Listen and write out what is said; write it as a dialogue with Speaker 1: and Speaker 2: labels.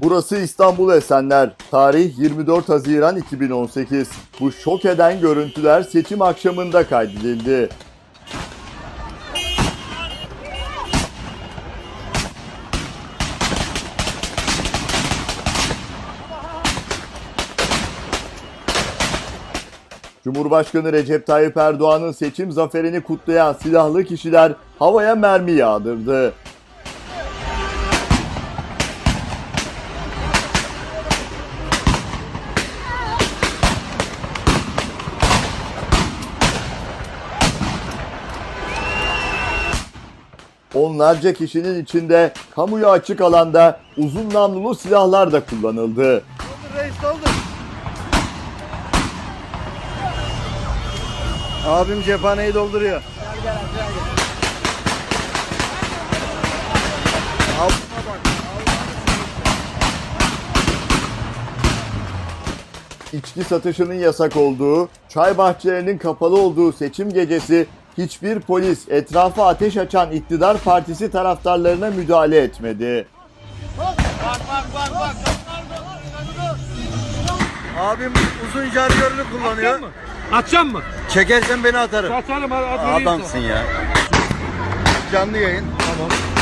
Speaker 1: Burası İstanbul Esenler. Tarih 24 Haziran 2018. Bu şok eden görüntüler seçim akşamında kaydedildi. Cumhurbaşkanı Recep Tayyip Erdoğan'ın seçim zaferini kutlayan silahlı kişiler havaya mermi yağdırdı. Onlarca kişinin içinde kamuya açık alanda uzun namlulu silahlar da kullanıldı.
Speaker 2: Reis doldur. Abim cephaneyi dolduruyor.
Speaker 1: İçki satışının yasak olduğu, çay bahçelerinin kapalı olduğu seçim gecesi hiçbir polis etrafa ateş açan iktidar partisi taraftarlarına müdahale etmedi.
Speaker 2: Abim uzun şarjörlü kullanıyor.
Speaker 3: Atacağım mı?
Speaker 2: Çekersen beni atarım.
Speaker 3: Atarım hadi at
Speaker 2: Adamsın ya. Canlı yayın.
Speaker 3: Tamam.